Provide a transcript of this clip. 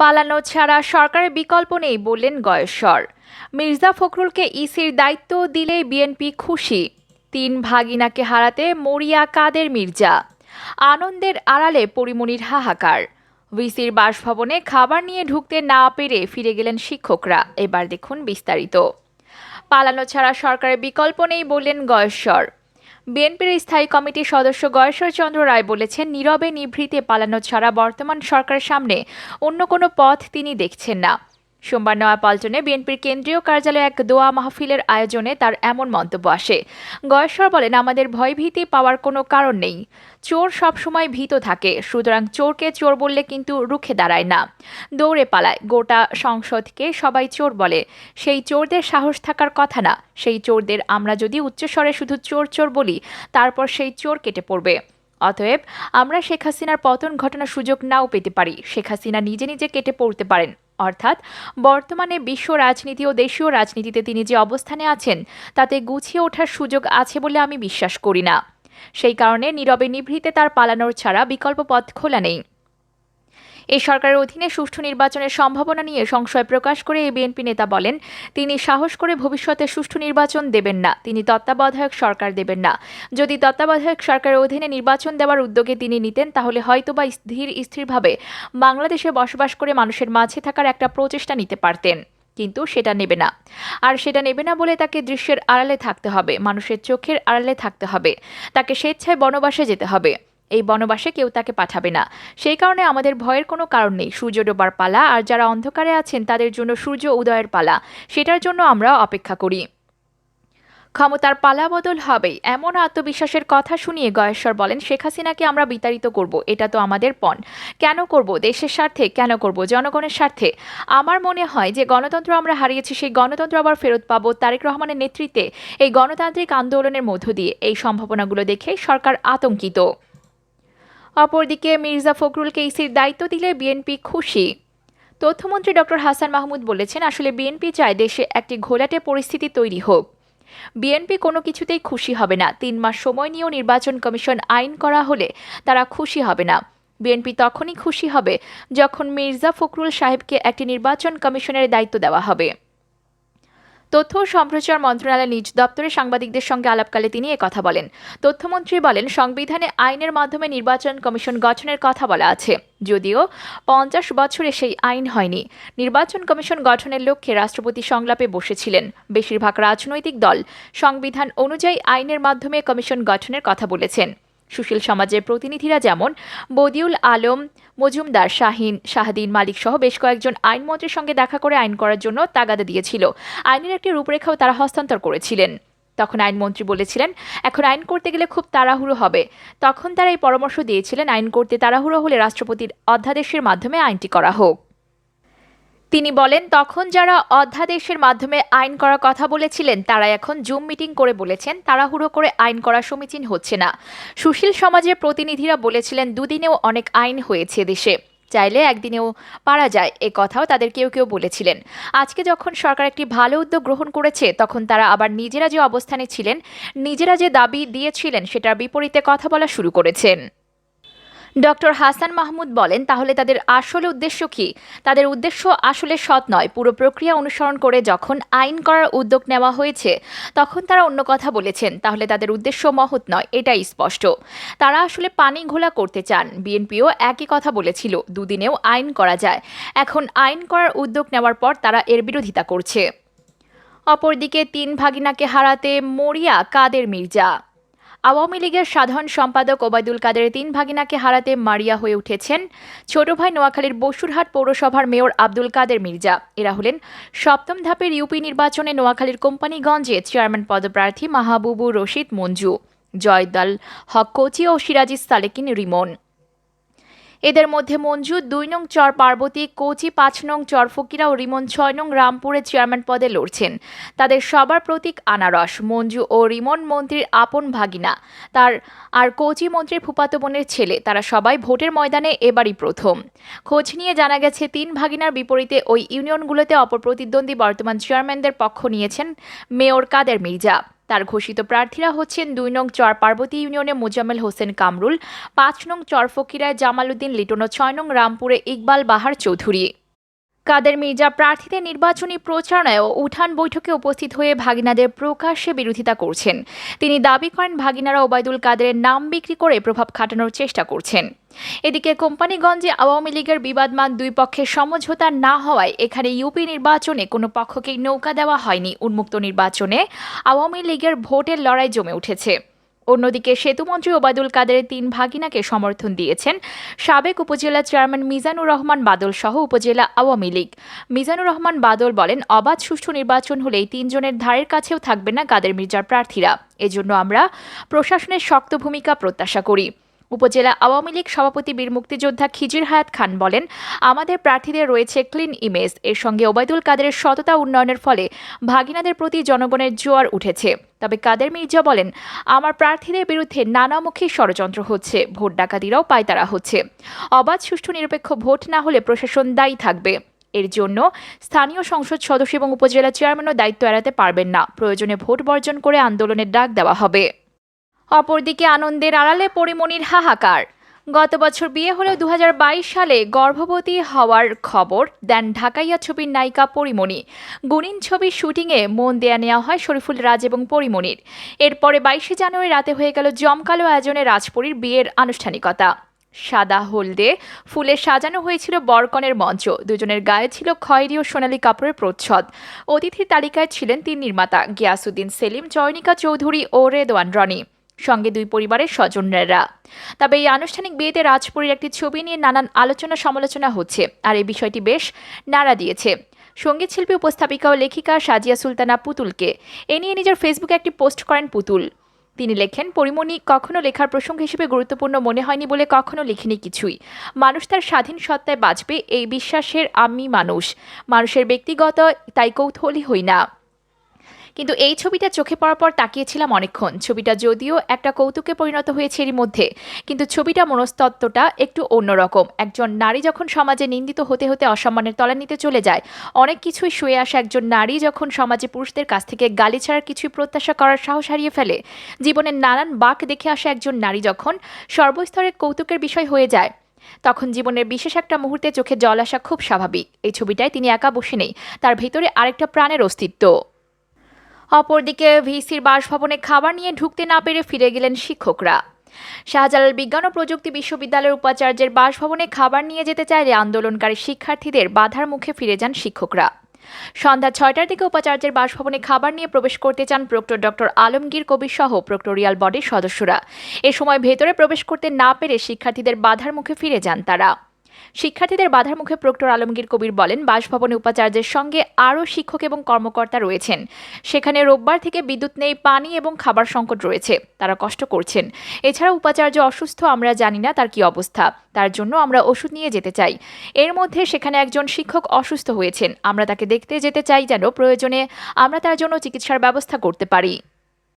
পালানো ছাড়া সরকারের বিকল্প নেই বললেন গয়েশ্বর। মির্জা ফখরুলকে ইসির দায়িত্ব দিলে বিএনপি খুশি। তিন ভাগিনাকে হারাতে মরিয়া কাদের মির্জা? আনন্দের আড়ালে পরিমণির হাহাকার। ভিসির বাসভবনে খাবার নিয়ে ঢুকতে না পেরে ফিরে গেলেন শিক্ষকরা। এবার দেখুন বিস্তারিত। পালানো ছাড়া সরকারের বিকল্প নেই বললেন গয়েশ্বর। বিএনপির স্থায়ী কমিটির সদস্য গয়েশ্বর চন্দ্র রায় বলেছেন, নীরবে নিভৃতে পালানো ছাড়া বর্তমান সরকারের সামনে অন্য কোনো পথ তিনি দেখছেন না। সোমবার নয়াপল্টনে বিএনপির কেন্দ্রীয় কার্যালয়ে এক দোয়া মাহফিলের আয়োজনে তার এমন মন্তব্য আসে। গয়েশ্বর বলেন, আমাদের ভয়ভীতি পাওয়ার কোনো কারণ নেই। চোর সবসময় ভীত থাকে, সুতরাং চোরকে চোর বললে কিন্তু রুখে দাঁড়ায় না। দৌড়ে পালায়, গোটা সংসদকে সবাই চোর বলে। সেই চোরদের সাহস থাকার কথা না। সেই চোরদের আমরা যদি উচ্চস্বরে শুধু চোর চোর বলি, তারপর সেই চোর কেটে পড়বে। অতএব আমরা শেখ হাসিনার পতন ঘটনার সুযোগ নাও পেতে পারি। শেখ হাসিনা নিজে নিজে কেটে পড়তে পারেন। অর্থাৎ বর্তমানে বিশ্ব রাজনীতি ও দেশীয় রাজনীতিতে তিনি যে অবস্থানে আছেন, তাতে গুছিয়ে ওঠার সুযোগ আছে বলে আমি বিশ্বাস করি না। সেই কারণে নীরবে নিভৃতে তার পালানোর ছাড়া বিকল্প পথ খোলা নেই। এই সরকারের অধীনে সুষ্ঠু নির্বাচনের সম্ভাবনা নিয়ে সংশয় প্রকাশ করে এই বিএনপি নেতা বলেন, তিনি সাহস করে ভবিষ্যতে সুষ্ঠু নির্বাচন দেবেন না, তিনি তত্ত্বাবধায়ক সরকার দেবেন না। যদি তত্ত্বাবধায়ক সরকারের অধীনে নির্বাচন দেওয়ার উদ্যোগে তিনি নিতেন, তাহলে হয়তোবা স্থির, স্থিরভাবে বাংলাদেশে বসবাস করে মানুষের মাঝে থাকার একটা প্রচেষ্টা নিতে পারতেন, কিন্তু সেটা নেবে না। আর সেটা নেবে না বলে তাকে দৃশ্যের আড়ালে থাকতে হবে, মানুষের চোখের আড়ালে থাকতে হবে, তাকে স্বেচ্ছায় বনবাসে যেতে হবে। এই বনবাসে কেউ তাকে পাঠাবে না। সেই কারণে আমাদের ভয়ের কোনো কারণ নেই। সূর্য ডোবার পালা আর যারা অন্ধকারে আছেন, তাদের জন্য সূর্য উদয়ের পালা। সেটার জন্য আমরা অপেক্ষা করি। ক্ষমতার পালা বদল হবেই। এমন আত্মবিশ্বাসের কথা শুনিয়ে গয়েশ্বর বলেন, শেখ হাসিনাকে আমরা বিতাড়িত করব। এটা তো আমাদের পণ। কেন করব? দেশের স্বার্থে কেন করব? জনগণের স্বার্থে? আমার মনে হয় যে গণতন্ত্র আমরা হারিয়েছি, সেই গণতন্ত্র আবার ফেরত পাবো তারেক রহমানের নেতৃত্বে এই গণতান্ত্রিক আন্দোলনের মধ্য দিয়ে। এই সম্ভাবনাগুলো দেখে সরকার আতঙ্কিত। অপরদিকে মির্জা ফখরুলকে ইসির দায়িত্ব দিলে বিএনপি খুশি। তথ্যমন্ত্রী ডক্টর হাসান মাহমুদ বলেছেন, আসলে বিএনপি চায় দেশে একটি ঘোলাটে পরিস্থিতি তৈরি হোক। বিএনপি কোনো কিছুতেই খুশি হবে না। তিন মাস সময় নিয়েও নির্বাচন কমিশন আইন করা হলে তারা খুশি হবে না। বিএনপি তখনই খুশি হবে যখন মির্জা ফখরুল সাহেবকে একটি নির্বাচন কমিশনের দায়িত্ব দেওয়া হবে। তথ্য ও সম্প্রচার মন্ত্রণালয়ের নিজ দপ্তরে সাংবাদিকদের সঙ্গে আলাপকালে তিনি কথা বলেন। তথ্যমন্ত্রী বলেন, সংবিধানে আইনের মাধ্যমে নির্বাচন কমিশন গঠনের কথা বলা আছে। যদিও পঞ্চাশ বছরে সেই আইন হয়নি। নির্বাচন কমিশন গঠনের লক্ষ্যে রাষ্ট্রপতি সংলাপে বসেছিলেন বেশিরভাগ রাজনৈতিক দল। সংবিধান অনুযায়ী আইনের মাধ্যমে কমিশন গঠনের কথা বলেছেন। সুশীল সমাজের প্রতিনিধিরা যেমন বদিউল আলম, মজুমদার শাহিন, শাহাদিন মালিক সহ বেশ কয়েকজন আইনমন্ত্রীর সঙ্গে দেখা করে আইন করার জন্য তাগাদা দিয়েছিল। আইনের একটি রূপরেখাও তারা হস্তান্তর করেছিলেন। তখন আইনমন্ত্রী বলেছিলেন, এখন আইন করতে গেলে খুব তাড়াহুড়ো হবে। তখন তারা এই পরামর্শ দিয়েছিলেন, আইন করতে তাড়াহুড়ো হলে রাষ্ট্রপতির অধ্যাদেশের মাধ্যমে আইনটি করা হোক। তিনি বলেন, তখন যারা অধ্যাদেশের মাধ্যমে আইন করার কথা বলেছিলেন তারা এখন জুম মিটিং করে বলেছেন, তাড়াহুড়ো করে আইন করা সমীচীন হচ্ছে না। সুশীল সমাজের প্রতিনিধিরা বলেছিলেন, দুদিনেও অনেক আইন হয়েছে দেশে। চাইলে একদিনেও পারা যায়, এ কথাও তাদের কেউ কেউ বলেছিলেন। আজকে যখন সরকার একটি ভালো উদ্যোগ গ্রহণ করেছে, তখন তারা আবার নিজেরা যে অবস্থানে ছিলেন, নিজেরা যে দাবি দিয়েছিলেন, সেটার বিপরীতে কথা বলা শুরু করেছেন। ডক্টর হাসান মাহমুদ বলেন, তাহলে তাদের আসল উদ্দেশ্য কি? তাদের উদ্দেশ্য আসলে সৎ নয়। পুরো প্রক্রিয়া অনুসরণ করে যখন আইন করার উদ্যোগ নেওয়া হয়েছে, তখন তারা অন্য কথা বলেছেন। তাহলে তাদের উদ্দেশ্য মহৎ নয়, এটাই স্পষ্ট। তারা আসলে পানি ঘোলা করতে চান। বিএনপিও একই কথা বলেছিল, দুদিনেও আইন করা যায়। এখন আইন করার উদ্যোগ নেওয়ার পর তারা এর বিরোধিতা করছে। অপরদিকে তিন ভাগিনাকে হারাতে মরিয়া কাদের মির্জা। আওয়ামী লীগের সাধারণ সম্পাদক ওবায়দুল কাদের তিন ভাগিনাকে হারাতে মারিয়া হয়ে উঠেছেন ছোট ভাই নোয়াখালীর বসুরহাট পৌরসভার মেয়র আব্দুল কাদের মির্জা। এরা হলেন সপ্তম ধাপের ইউপি নির্বাচনে নোয়াখালীর কোম্পানিগঞ্জে চেয়ারম্যান পদপ্রার্থী মাহবুবুর রশিদ মঞ্জু, জয়দাল হক কোচি ও সিরাজিস সালেকিন রিমন। এদের মধ্যে মঞ্জু দুই নং চর পার্বতী, কোচি পাঁচ নং চর ফকিরা ও রিমন ছয় নং রামপুরে চেয়ারম্যান পদে লড়ছেন। তাদের সবার প্রতীক আনারস। মঞ্জু ও রিমন মন্ত্রীর আপন ভাগিনা। তার আর কোচি মন্ত্রীর ফুপাতো বোনের ছেলে। তারা সবাই ভোটের ময়দানে এবারই প্রথম। খোঁজ নিয়ে জানা গেছে, তিন ভাগিনার বিপরীতে ওই ইউনিয়নগুলোতে অপর প্রতিদ্বন্দ্বী বর্তমান চেয়ারম্যানদের পক্ষ নিয়েছেন মেয়র কাদের মির্জা। তার ঘোষিত প্রার্থীরা হচ্ছেন দুই নং চর পার্বতী ইউনিয়নে মোজাম্মেল হোসেন কামরুল, পাঁচ নং চর ফকিরায় জামাল উদ্দিন লিটন ও ছয় নং রামপুরে ইকবাল বাহার চৌধুরী। কাদের মির্জা প্রার্থীদের নির্বাচনী প্রচারণায় ও উঠান বৈঠকে উপস্থিত হয়ে ভাগিনাদের প্রকাশ্যে বিরোধিতা করছেন। তিনি দাবি করেন ভাগিনারা ওবায়দুল কাদেরের নাম বিক্রি করে প্রভাব খাটানোর চেষ্টা করছেন। এদিকে কোম্পানিগঞ্জে আওয়ামী লীগের বিবাদমান দুই পক্ষের সমঝোতা না হওয়ায় এখানে ইউপি নির্বাচনে কোনো পক্ষকেই নৌকা দেওয়া হয়নি। উন্মুক্ত নির্বাচনে আওয়ামী লীগের ভোটের লড়াই জমে উঠেছে। অন্যদিকে সেতুমন্ত্রী ওবায়দুল কাদেরের তিন ভাগিনাকে সমর্থন দিয়েছেন সাবেক উপজেলা চেয়ারম্যান মিজানুর রহমান বাদল সহ উপজেলা আওয়ামী লীগ। মিজানুর রহমান বাদল বলেন, অবাধ সুষ্ঠু নির্বাচন হলেই তিনজনের ধারের কাছেও থাকবে না কাদের মির্জার প্রার্থীরা। এজন্য আমরা প্রশাসনের শক্ত ভূমিকা প্রত্যাশা করি। উপজেলা আওয়ামী লীগ সভাপতি বীর মুক্তিযোদ্ধা খিজির হায়াত খান বলেন, আমাদের প্রার্থীদের রয়েছে ক্লিন ইমেজ এর সঙ্গে ওবায়দুল কাদেরের সততা উন্নয়নের ফলে ভাগিনাদের প্রতি জনগণের জোয়ার উঠেছে। তবে কাদের মির্জা বলেন, আমার প্রার্থীদের বিরুদ্ধে নানামুখী ষড়যন্ত্র হচ্ছে, ভোট ডাকাতিরাও পায়তারা হচ্ছে। অবাধ, সুষ্ঠু, নিরপেক্ষ ভোট না হলে প্রশাসন দায়ী থাকবে। এর জন্য স্থানীয় সংসদ সদস্য এবং উপজেলা চেয়ারম্যানও দায়িত্ব এড়াতে পারবেন না। প্রয়োজনে ভোট বর্জন করে আন্দোলনের ডাক দেওয়া হবে। অপরদিকে আনন্দের আড়ালে পরিমণির হাহাকার। গত বছর বিয়ে হলেও দু সালে গর্ভবতী হওয়ার খবর দেন ঢাকাইয়া ছবির নায়িকা পরিমণি। গুণিন ছবির শুটিংয়ে মন দেয়া নেওয়া হয় শরীফুল রাজ এবং পরিমণির। এরপরে বাইশে জানুয়ারি রাতে হয়ে গেল জমকালো আয়োজনে রাজপুরীর বিয়ের আনুষ্ঠানিকতা। সাদা হলদে ফুলে সাজানো হয়েছিল বরকনের মঞ্চ। দুজনের গায়ে ছিল খয়েরি ও সোনালী কাপড়ের প্রচ্ছদ। অতিথির তালিকায় ছিলেন তিন নির্মাতা, গিয়াসুদ্দিন সেলিম, জয়নিকা চৌধুরী ও রেদওয়ান রনি। সঙ্গে দুই পরিবারের স্বজনরা তবে এই আনুষ্ঠানিক বিয়েতে রাজপুরীর একটি ছবি নিয়ে নানান আলোচনা সমালোচনা হচ্ছে, আর এই বিষয়টি বেশ নাড়া দিয়েছে। সংগীত শিল্পী উপস্থাপিকা ও লেখিকা সাজিয়া সুলতানা পুতুলকে এ নিয়ে নিজের ফেসবুকে একটি পোস্ট করেন পুতুল। তিনি লেখেন, পরিমণি কখনো লেখার প্রসঙ্গ হিসেবে গুরুত্বপূর্ণ মনে হয়নি বলে কখনো লিখিনি কিছুই। মানুষ তার স্বাধীন সত্তায় বাঁচবে, এই বিশ্বাসের আমি মানুষ। মানুষের ব্যক্তিগত তাই কৌতূহলী হই না। কিন্তু এই ছবিটা চোখে পড়ার পর তাকিয়েছিলাম অনেকক্ষণ। ছবিটা যদিও একটা কৌতুকে পরিণত হয়েছে এরই মধ্যে, কিন্তু ছবিটা মনস্তত্ত্বটা একটু অন্যরকম। একজন নারী যখন সমাজে নিন্দিত হতে হতে অসম্মানের তলানিতে চলে যায়, অনেক কিছুই শুয়ে আসা একজন নারী যখন সমাজে পুরুষদের কাছ থেকে গালি ছাড়ার কিছুই প্রত্যাশা করার সাহস হারিয়ে ফেলে। জীবনের নানান বাক দেখে আসা একজন নারী যখন সর্বস্তরের কৌতুকের বিষয় হয়ে যায়, তখন জীবনের বিশেষ একটা মুহূর্তে চোখে জল আসা খুব স্বাভাবিক। এই ছবিটায় তিনি একা বসে নেই, তার ভেতরে আরেকটা প্রাণের অস্তিত্ব। অপরদিকে ভিসির বাসভবনে খাবার নিয়ে ঢুকতে না পেরে ফিরে গেলেন শিক্ষকরা। শাহজালাল বিজ্ঞান ও প্রযুক্তি বিশ্ববিদ্যালয়ের উপাচার্যের বাসভবনে খাবার নিয়ে যেতে চাইলে আন্দোলনকারী শিক্ষার্থীদের বাধার মুখে ফিরে যান শিক্ষকরা। সন্ধ্যা ছয়টার দিকে উপাচার্যের বাসভবনে খাবার নিয়ে প্রবেশ করতে চান প্রক্টর ডক্টর আলমগীর কবির সহ প্রক্টোরিয়াল বডির সদস্যরা। এ সময় ভেতরে প্রবেশ করতে না পেরে শিক্ষার্থীদের বাধার মুখে ফিরে যান তারা। শিক্ষার্থীদের বাধার মুখে প্রক্টর আলমগীর কবির বলেন, বাসভবনে উপাচার্যের সঙ্গে আরও শিক্ষক এবং কর্মকর্তা রয়েছেন। সেখানে রোববার থেকে বিদ্যুৎ নেই, পানি এবং খাবার সংকট রয়েছে। তারা কষ্ট করছেন। এছাড়া উপাচার্য অসুস্থ, আমরা জানি না তার কি অবস্থা। তার জন্য আমরা ওষুধ নিয়ে যেতে চাই। এর মধ্যে সেখানে একজন শিক্ষক অসুস্থ হয়েছেন। আমরা তাকে দেখতে যেতে চাই যেন প্রয়োজনে আমরা তার জন্য চিকিৎসার ব্যবস্থা করতে পারি।